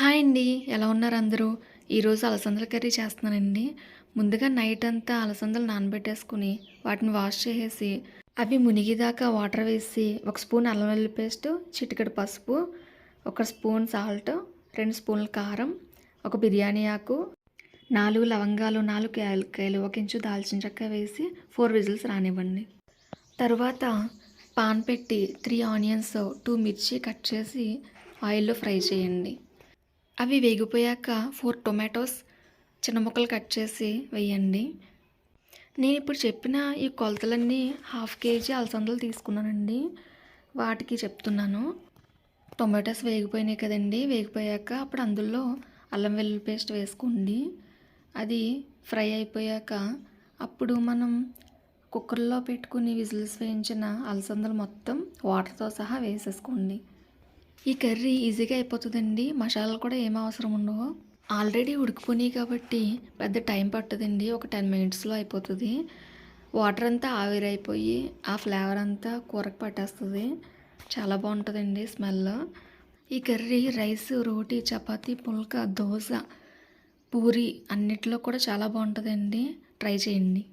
Hi అండి. ఎలా ఉన్నారు అందరూ? ఈరోజు అలసందల కర్రీ చేస్తున్నానండి. ముందుగా నైట్ అంతా అలసందలు నానబెట్టేసుకుని వాటిని వాష్ చేసేసి అవి మునిగిదాకా వాటర్ వేసి ఒక స్పూన్ అల్లం వెల్లుల్లి పేస్ట్ చిటికెడు పసుపు ఒక స్పూన్ సాల్ట్ రెండు స్పూన్ల కారం ఒక బిర్యానీ ఆకు నాలుగు లవంగాలు నాలుగు యాలక్కాయలు ఒక ఇంచు దాల్చిన చెక్క వేసి ఫోర్ విజిల్స్ రానివ్వండి. తర్వాత పాన్ పెట్టి త్రీ ఆనియన్స్ టూ మిర్చి కట్ చేసి ఆయిల్లో ఫ్రై చేయండి. అవి వేగిపోయాక ఫోర్ టొమాటోస్ చిన్న ముక్కలు కట్ చేసి వేయండి. నేను ఇప్పుడు చెప్పిన ఈ కొలతలన్నీ హాఫ్ కేజీ అలసందలు తీసుకున్నానండి. వాటికి చెప్తున్నాను. టొమాటోస్ వేగిపోయినాయి కదండి. వేగిపోయాక అప్పుడు అందులో అల్లం వెల్లుల్లి పేస్ట్ వేసుకోండి. అది ఫ్రై అయిపోయాక అప్పుడు మనం కుక్కర్లో పెట్టుకుని విజిల్స్ వేయించిన అలసందలు మొత్తం వాటర్తో సహా వేసేసుకోండి. ఈ కర్రీ ఈజీగా అయిపోతుందండి. మసాలాలు కూడా ఏం అవసరం ఉండవు. ఆల్రెడీ ఉడికిపోయినాయి కాబట్టి పెద్ద టైం పట్టదండి. ఒక టెన్ మినిట్స్లో అయిపోతుంది. వాటర్ అంతా ఆవిరైపోయి ఆ ఫ్లేవర్ అంతా కూరకు పట్టేస్తుంది. చాలా బాగుంటుందండి స్మెల్. ఈ కర్రీ రైస్ రోటీ చపాతీ పుల్కా దోశ పూరి అన్నిట్లో కూడా చాలా బాగుంటుందండి. ట్రై చేయండి.